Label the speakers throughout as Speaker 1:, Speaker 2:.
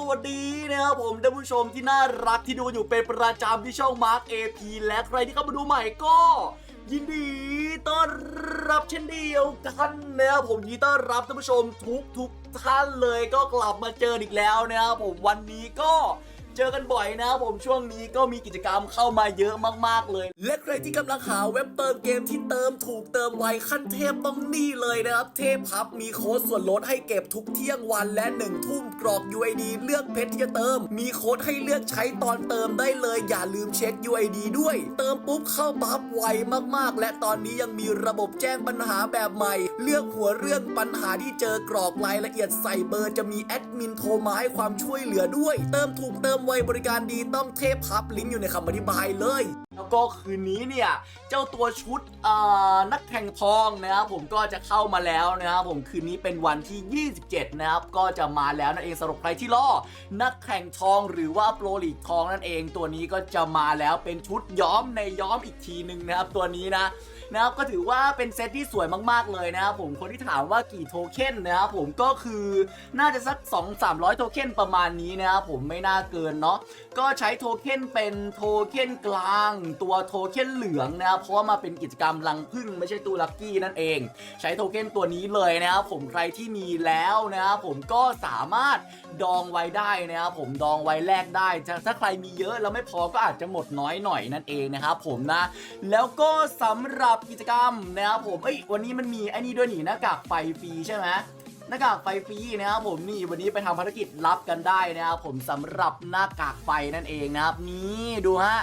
Speaker 1: สวัสดีนะครับผมท่านผู้ชมที่น่ารักที่ดูอยู่เป็นประจำที่ช่องมาร์คเอพีและใครที่เข้ามาดูใหม่ก็ ยินดีต้อนรับเช่นเดียวกันนะครับผมยินดีต้อนรับท่านผู้ชมทุกทุกท่านเลยก็กลับมาเจออีกแล้วนะครับผมวันนี้ก็ เจอกันบ่อยนะผมช่วงนี้ก็มีกิจกรรมเข้ามาเยอะมากๆเลย และใครที่กำลังหาเว็บเติมเกมที่เติมถูกเติมไวขั้นเทพต้องนี่เลยนะครับ เทพพับมีโค้ดส่วนลดให้เก็บทุกเที่ยงวันและ1ทุ่มกรอก UID เลือกเพชรที่จะเติม มีโค้ดให้เลือกใช้ตอนเติมได้เลย อย่าลืมเช็ค UID ด้วย เติมปุ๊บเข้าปั๊บไวมากๆ และตอนนี้ยังมีระบบแจ้งปัญหาแบบใหม่ เลือกหัวเรื่องปัญหาที่เจอกรอกรายละเอียดใส่เบอร์จะมีแอดมินโทรมาให้ความช่วยเหลือด้วย เติมถูกเติมไวบริการดีต้องเทพพับลิงก์อยู่ในคำอธิบายเลย แล้วก็คืนนี้เนี่ย เจ้าตัวชุดนักแข่งทองนะครับผมก็จะเข้ามาแล้วนะครับผมคืนนี้เป็นวันที่ 27 นะครับ ก็จะมาแล้วนั่นเองสำหรับใครที่รอนักแข่งทองหรือว่าโปรลีกทองนั่นเอง ตัวนี้ก็จะมาแล้วเป็นชุดย้อมในย้อมอีกทีหนึ่งนะครับตัวนี้นะ นะครับก็ถือว่าเป็นเซตที่สวยมากๆเลยนะครับผมคนที่ถามว่ากี่โทเค็นนะครับผมก็คือน่าจะสัก 2 300 โทเค็นประมาณนี้นะครับผมไม่น่าเกินเนาะก็ใช้โทเค็นเป็นโทเค็นกลาง ตัวโทเค็นเหลืองนะครับเพราะามาเป็นกิจกรรมรังพึ่งไม่ใช่ตู้ลักกี้นั่นเอง ใช้โทเค็นตัวนี้เลยนะครับผมใครที่มีแล้วนะครับผมก็สามารถดองไว้ได้นะครับผมดองไว้แลกได้ ถ้าถ้าใครมีเยอะแล้วไม่พอก็อาจจะหมดน้อยหน่อยนั่นเองนะครับผมนะ แล้วก็สำหรับกิจกรรมนะครับผมเอ้ยวันนี้มันมีไอ้นี่ด้วยหนีหน้ากากไฟฟรีใช่ไหมหน้ากากไฟฟรีนะครับผมนี่วันนี้ไปทำภารกิจรับกันได้นะครับผมสำหรับหน้ากากไฟนั่นเองนะครับนี่ดูฮะ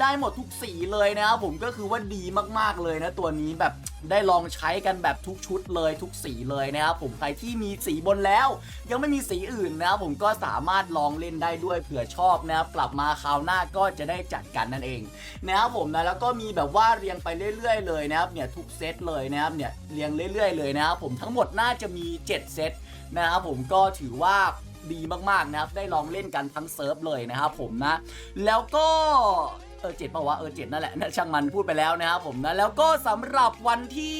Speaker 1: ได้หมดทุกสีเลยนะครับผมก็คือว่าดีมากๆเลยนะตัวนี้แบบได้ลองใช้กันแบบทุกชุดเลยทุกสีเลยนะครับผมใครที่มีสีบนแล้ว ยังไม่มีสีอื่นนะครับผมก็สามารถลองเล่นได้ด้วยเผื่อชอบนะครับกลับมาคราวหน้าก็จะได้จัดกันนั่นเองนะครับผมนะแล้วก็มีแบบว่าเรียงไปเรื่อยๆเลยนะครับเนี่ยทุกเซตเลยนะครับเนี่ยเรียงเรื่อยๆเลยนะครับผมทั้งหมดน่าจะมี 7 เซตนะครับผมก็ถือว่าดีมากๆนะครับได้ลองเล่นกันทั้งเซิร์ฟเลยนะครับผมนะแล้วก็ เออเจ็ดป่าวะเออเจ็ดนั่นแหละนะช่างมันพูดไปแล้วนะครับผมนะแล้วก็สำหรับวันที่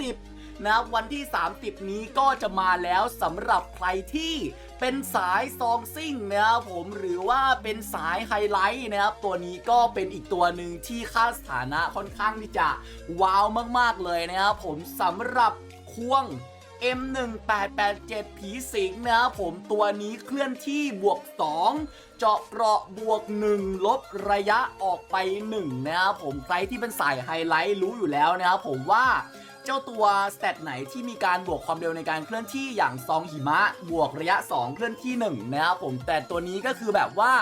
Speaker 1: 30 นะครับวันที่ 30 นี้ก็จะมาแล้วสำหรับใครที่เป็นสายซองซิ่งนะครับผมหรือว่าเป็นสายไฮไลท์นะครับตัวนี้ก็เป็นอีกตัวหนึ่งที่ค่าสถานะค่อนข้างที่จะว้าวมากๆเลยนะครับผมสำหรับควง M1887 ผีสิงนะครับผมตัวนี้เคลื่อนที่บวก2เจาะเปราะบวก 1 ลบระยะออกไป 1 นะครับผมใครที่เป็นสายไฮไลท์รู้อยู่แล้วนะครับผมว่าเจ้าตัวสเตตไหนที่มีการบวกความเร็วในการเคลื่อนที่อย่างซองหิมะ บวกระยะ 2 เคลื่อนที่ 1 นะครับผมแต่ตัวนี้ก็คือแบบว่า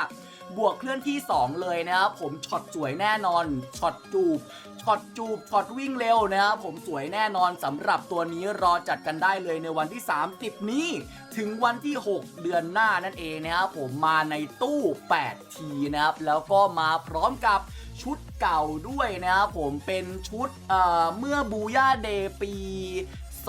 Speaker 1: บวกเคลื่อนที่ 2 เลยนะครับผมช็อตสวยแน่นอนช็อตจูบช็อตจูบช็อตวิ่งเร็วนะครับผมสวยแน่นอนสำหรับตัวนี้รอจัดกันได้เลยในวันที่ 30 นี้ ถึงวันที่ 6 เดือนหน้านั่นเองนะครับผมมาในตู้8ทีนะครับแล้วก็มาพร้อมกับชุดเก่าด้วยนะครับผมเป็นชุดเอ่อเมื่อบูย่าเดย์ปี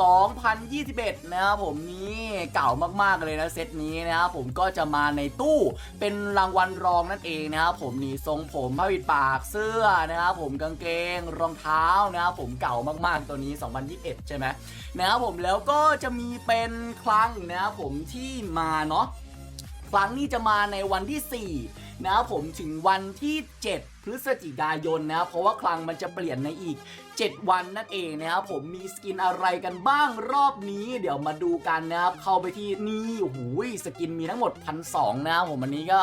Speaker 1: 2021 นะครับผมนี่เก่ามากๆเลยนะเซตนี้นะครับผมก็จะมาในตู้เป็นรางวัลรองนั่นเองนะครับผมนี่ทรงผมผ้าปิดปากเสื้อนะครับผมกางเกงรองเท้านะครับผมเก่ามากๆตัวนี้ 2021 ใช่ไหมนะครับผมแล้วก็จะมีเป็นครั้งนะครับผมที่มาเนาะครั้งนี้จะมาในวันที่ 4 นะครับผมถึงวันที่ 7พฤศจิกายนนะครับเพราะว่าครั้งมันจะเปลี่ยนในอีก 7 วันนั่นเองนะครับผมมีสกินอะไรกันบ้างรอบนี้ เดี๋ยวมาดูกันนะครับเข้าไปที่นี่โอ้โหสกินมีทั้งหมดพันสองนะครับผมอันนี้ก็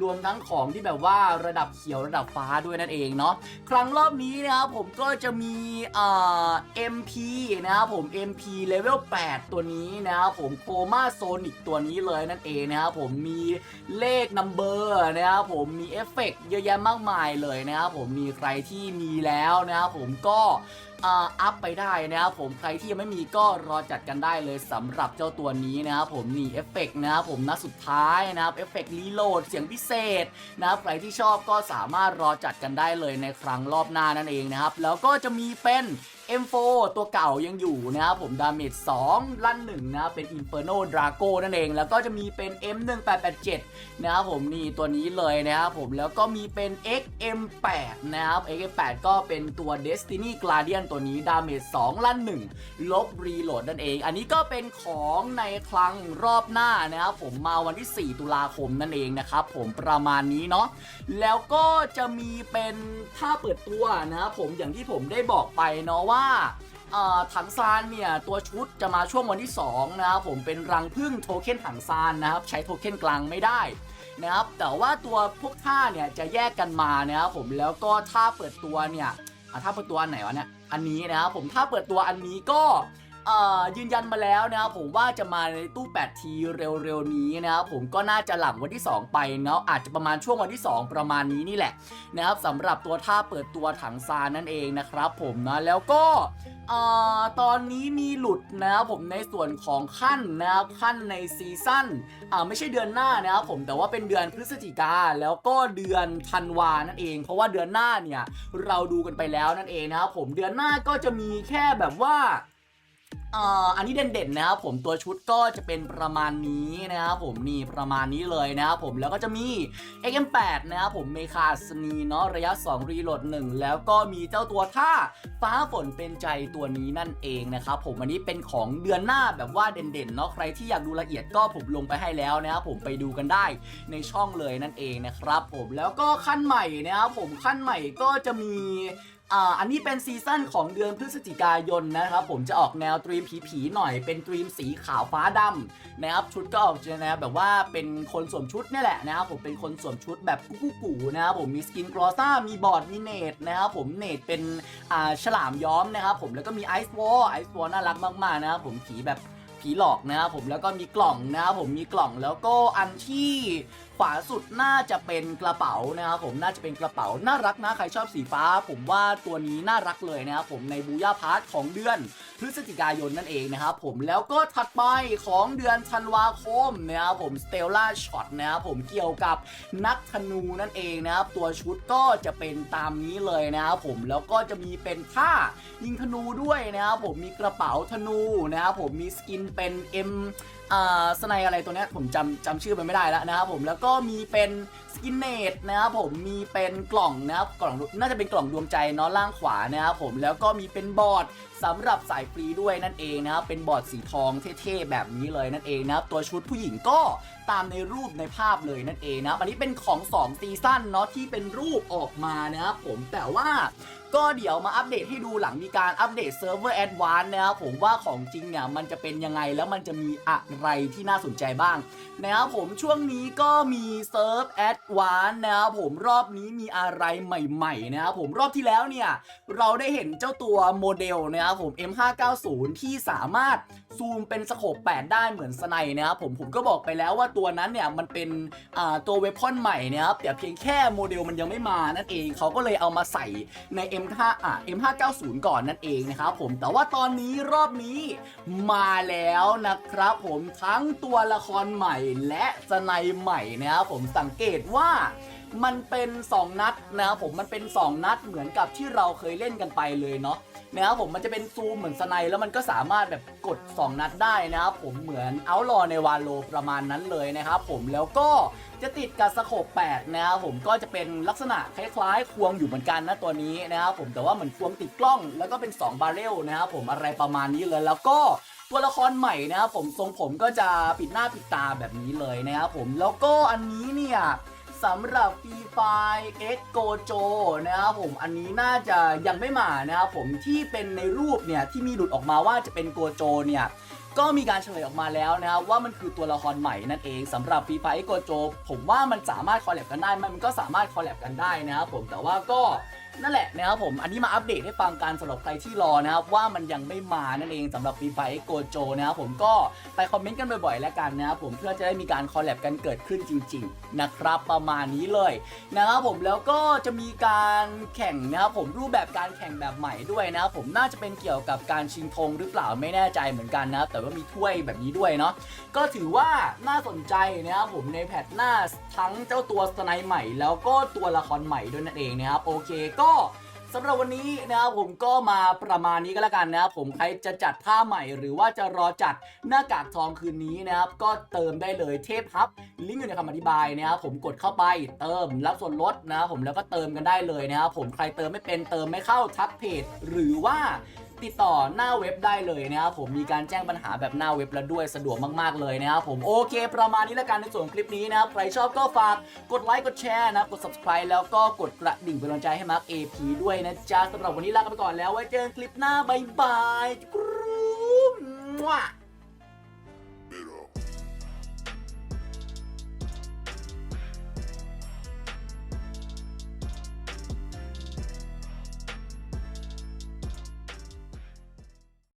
Speaker 1: รวมทั้งของที่แบบว่าระดับเขียวระดับฟ้าด้วยนั่นเองเนาะครั้งรอบนี้นะครับผมก็จะมีเอ่อ MP นะครับผม MP level 8ตัวนี้นะครับผมโคมาโซนิกตัวนี้เลยนั่นเองนะครับผมมีเลขนัมเบอร์นะครับผมมีเอฟเฟกต์เยอะแยะมากมายเลยนะครับผมมีใครที่มีแล้วนะครับผมก็อัพไปได้นะครับผมใครที่ยังไม่มีก็รอจัดกันได้เลยสำหรับเจ้าตัวนี้นะครับผมนี่เอฟเฟกต์นะครับผมนัดสุดท้ายนะครับเอฟเฟกต์รีโหลดเสียงพิเศษนะครับใครที่ชอบก็สามารถรอจัดกันได้เลยในครั้งรอบหน้านั่นเองนะครับแล้วก็จะมีเป็น M4 ตัวเก่ายังอยู่นะครับผมดาเมจ2ลั่น1นะเป็น Inferno Drago นั่นเอง แล้วก็จะมีเป็น M1887 นะครับผมนี่ตัวนี้เลยนะครับผมแล้วก็มีเป็น XM8 นะครับ XM8 ก็เป็นตัว Destiny Guardian ตัวนี้ดาเมจ2ลั่น1 ลบรีโหลดนั่นเอง อันนี้ก็เป็นของในคลังรอบหน้านะครับผมมาวันที่ 4 ตุลาคมนั่นเองนะครับผมประมาณนี้เนาะแล้วก็จะมีเป็นท่าเปิดตัวนะครับผมอย่างที่ผมได้บอกไปเนาะว่าเอ่อถังซานเนี่ยตัวชุดจะมาช่วงวันที่ 2 นะครับผมเป็นรังพึ่งโทเค็นถังซานนะครับใช้โทเค็นกลางไม่ได้นะครับแต่ว่าตัวพวกท่าเนี่ยจะแยกกันมานะครับผมแล้วก็ท่าเปิดตัวเนี่ยท่าเปิดตัวอันไหนวะเนี่ยอันนี้นะครับผมท่าเปิดตัวอันนี้ก็ ยืนยันมาแล้วนะครับผมว่าจะมาในตู้ 8T เร็วๆนี้นะครับผมก็น่าจะหลังวันที่ 2 ไปเนาะอาจจะประมาณช่วงวันที่ 2 ประมาณนี้นี่แหละนะครับสำหรับตัวท่าเปิดตัวถังซานนั่นเองนะครับผมนะแล้วก็อตอนนี้มีหลุดนะครับผมในส่วนของขั้นนะครับขั้นในซีซั่นไม่ใช่เดือนหน้านะครับผมแต่ว่าเป็นเดือนพฤศจิกาแล้วก็เดือนธันวานั่นเอง เพราะว่าเดือนหน้าเนี่ยเราดูกันไปแล้วนั่นเองนะครับผมเดือนหน้าก็จะมีแค่แบบว่า อันนี้เด่นๆนะครับผมตัวชุดก็จะเป็นประมาณนี้นะครับผมนี่ประมาณนี้เลยนะครับผมแล้วก็จะมี XM8 นะครับผมเมคาสนีเนาะระยะ 2 รีโหลด 1 แล้วก็มีเจ้าตัวท่าฟ้าฝนเป็นใจตัวนี้นั่นเองนะครับผมอันนี้เป็นของเดือนหน้าแบบว่าเด่นๆเนาะใครที่อยากดูละเอียดก็ผมลงไปให้แล้วนะครับผมไปดูกันได้ในช่องเลยนั่นเองนะครับผมแล้วก็ขั้นใหม่นะครับผมขั้นใหม่ก็จะมี อ่าอันนี้เป็นซีซั่นของเดือนพฤศจิกายนนะครับผมจะออกแนวตรีมผีๆหน่อยเป็นตรีมสีขาวฟ้าดำนะครับชุดก็ออกจะแนวแบบว่าเป็นคนสวมชุดนี่แหละนะครับผมเป็นคนสวมชุดแบบกุ๊กกูนะครับผมมีสกินกรอซ่ามีบอร์ดมีเนตนะครับผมเนตเป็นอ่าฉลามย้อมนะครับผมแล้วก็มีไอซ์วอลไอซ์วอลน่ารักมากๆนะครับผมผีแบบผีหลอกนะครับผมแล้วก็มีกล่องนะครับผมมีกล่องแล้วก็อันที่าสุดน่าจะเป็นกระเป๋านะครับผมน่าจะเป็นกระเป๋าน่ารักนะใครชอบสีฟ้า ผมว่าตัวนี้น่ารักเลยนะครับผมในบูย่าพาร์ทของเดือนพฤศจิกายนนั่นเองนะครับผมแล้วก็ถัดไปของเดือนธันวาคมนะครับผมสเตลล่าช็อตนะครับผมเกี่ยวกับนักธนูนั่นเองนะครับตัวชุดก็จะเป็นตามนี้เลยนะครับผมแล้วก็จะมีเป็นท่ายิงธนูด้วยนะครับผมมีกระเป๋าธนูนะครับผมมีสกินเป็น M อ่า สไนอะไรตัวเนี้ยผมจำจำชื่อมันไม่ได้แล้วนะครับผมแล้วก็มีเป็นสกินเนตนะครับผมมีเป็นกล่องนะครับกล่องน่าจะเป็นกล่องดวงใจเนาะล่างขวานะครับผมแล้วก็มีเป็นบอร์ดสำหรับสายฟรีด้วยนั่นเองนะครับเป็นบอร์ดสีทองเท่ๆแบบนี้เลยนั่นเองนะครับตัวชุดผู้หญิงก็ตามในรูปในภาพเลยนั่นเองนะครับอันนี้เป็นของ2ซีซั่นเนาะที่เป็นรูปออกมานะครับผมแต่ว่า ก็เดี๋ยวมาอัปเดตให้ดูหลังมีการอัปเดตเซิร์ฟเวอร์แอดวานซ์นะครับผมว่าของจริงเนี่ยมันจะเป็นยังไงแล้วมันจะมีอะไรที่น่าสนใจบ้างนะครับผมช่วงนี้ก็มีเซิร์ฟแอดวานซ์นะครับผมรอบนี้มีอะไรใหม่ๆนะครับผมรอบที่แล้วเนี่ยเราได้เห็นเจ้าตัวโมเดลนะครับผม M590 ที่สามารถซูมเป็นสโคป8ได้เหมือนสไนนะครับผมผมก็บอกไปแล้วว่าตัวนั้นเนี่ยมันเป็นตัวเวพอนใหม่นะครับแต่เพียงแค่โมเดลมันยังไม่มานั่นเองเขาก็เลยเอามาใส่ใน M M5 อะ M590 ก่อนนั่นเองนะครับผมแต่ว่าตอนนี้รอบนี้มาแล้วนะครับผมทั้งตัวละครใหม่และสไนใหม่นะครับผมสังเกตว่า มันเป็น 2 นัดนะครับผมมันเป็น 2 นัดเหมือนกับที่เราเคยเล่นกันไปเลยเนาะนะครับผมมันจะเป็นซูมเหมือนสไนแล้วมันก็สามารถแบบกด 2 นัดได้นะครับผมเหมือนเอาลอในวาโลประมาณนั้นเลยนะครับผมแล้วก็จะติดกับสโคป8นะครับผมก็จะเป็นลักษณะคล้ายๆ ควงอยู่เหมือนกันนะตัวนี้นะครับผมแต่ว่าเหมือนควงติดกล้อง แล้วก็เป็น 2 บาร์เรลนะครับผมอะไรประมาณนี้เลยแล้วก็ตัวละครใหม่นะครับผมทรงผมก็จะปิดหน้าปิดตาแบบนี้เลยนะครับผมแล้วก็อันนี้เนี่ย สำหรับ Free Fire X Gojo นะครับผมอันนี้น่าจะยังไม่มานะครับผมที่เป็นในรูปเนี่ยที่มีหลุดออกมาว่าจะเป็นโกโจเนี่ยก็มีการเฉลยออกมาแล้วนะครับว่ามันคือตัวละครใหม่นั่นเองสำหรับฟีไฟโกโจ ผมว่ามันสามารถคอลแลบกันได้มมันก็สามารถคอลแลบกันได้นะครับผมแต่ว่าก็ นั่นแหละนะครับผม อันนี้มาอัปเดตให้ฟังกันสำหรับใครที่รอนะครับว่ามันยังไม่มานั่นเองสำหรับฟีไฟโกโจนะครับผมก็ไปคอมเมนต์กันบ่อยๆแล้วกันนะครับผมเพื่อจะได้มีการคอลแลบกันเกิดขึ้นจริง ๆ นะครับ ประมาณนี้เลยนะครับผมแล้วก็จะมีการแข่งนะครับผมรูปแบบการแข่งแบบใหม่ด้วยนะครับผมน่าจะเป็นเกี่ยวกับการชิงธงหรือเปล่าไม่แน่ใจเหมือนกันนะครับแต่ว่ามีถ้วยแบบนี้ด้วยเนาะก็ถือว่าน่าสนใจนะครับผมในแพทหน้าทั้งเจ้าตัวสไนด์ใหม่ แล้วก็ตัวละครใหม่ด้วยนั่นเองนะครับโอเคก็สำหรับวันนี้นะครับผมก็มาประมาณนี้ก็แล้วกันนะครับผมใครจะจัดท่าใหม่หรือว่าจะรอจัดหน้ากากทองคืนนี้นะครับก็เติมได้เลยเทพฮับลิงก์อยู่ในคำอธิบายนะครับผมกดเข้าไปเติมรับส่วนลดนะครับผมแล้วก็เติมกันได้เลยนะครับผมใครเติมไม่เป็นเติมไม่เข้าทักเพจหรือว่า ติดต่อหน้าเว็บได้เลยนะครับผมมีการแจ้งปัญหาแบบหน้าเว็บแล้วด้วยสะดวกมากๆเลยนะครับผมโอเค ประมาณนี้แล้วกันในส่วนคลิปนี้นะครับใครชอบก็ฝากกดไลค์กดแชร์นะครับกด subscribe แล้วก็กดกระดิ่งเป็นกำลังใจให้มาร์คเอพีด้วยนะจ๊ะสำหรับวันนี้ลากันไปก่อนแล้วไว้เจอกันคลิปหน้าบายบายจุ๊กรูมั่ว